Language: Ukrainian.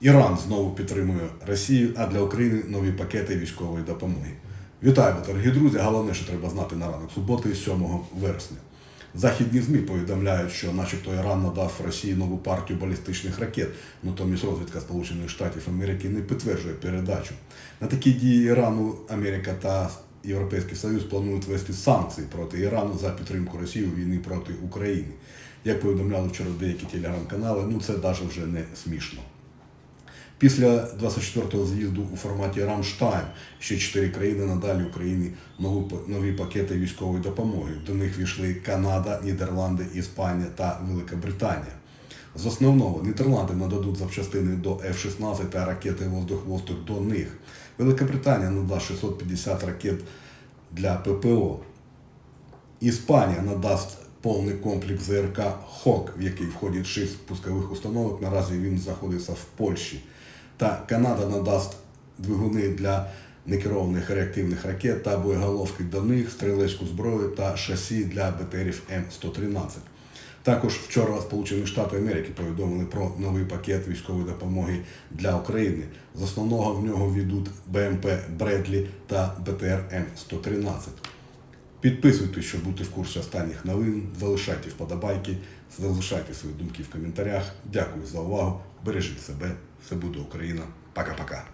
Іран знову підтримує Росію, а для України нові пакети військової допомоги. Вітаю, дорогі друзі. Головне, що треба знати на ранок суботи, 7 вересня. Західні ЗМІ повідомляють, що, начебто, Іран надав Росії нову партію балістичних ракет. Натомість розвідка Сполучених Штатів Америки не підтверджує передачу. На такі дії Ірану Америка та Європейський Союз планують ввести санкції проти Ірану за підтримку Росії у війні проти України. Як повідомляли вчора деякі телеграм-канали, ну це навіть вже не смішно. Після 24-го з'їзду у форматі Рамштайн ще чотири країни надалі Україні нові пакети військової допомоги. До них війшли Канада, Нідерланди, Іспанія та Велика Британія. З основного Нідерланди нададуть запчастини до F-16 та ракети воздух-воздух до них. Велика Британія надасть 650 ракет для ППО. Іспанія надасть повний комплекс ЗРК ХОК, в який входять шість пускових установок. Наразі він знаходиться в Польщі. Та Канада надасть двигуни для некерованих реактивних ракет та боєголовки до них, стрілецьку зброю та шасі для БТРів М113. Також вчора Сполучені Штати Америки повідомили про новий пакет військової допомоги для України. З основного в нього війдуть БМП Бредлі та БТР М113. Підписуйтесь, щоб бути в курсі останніх новин. Залишайте вподобайки, залишайте свої думки в коментарях. Дякую за увагу. Бережіть себе. Все буде Україна. Пока-пока.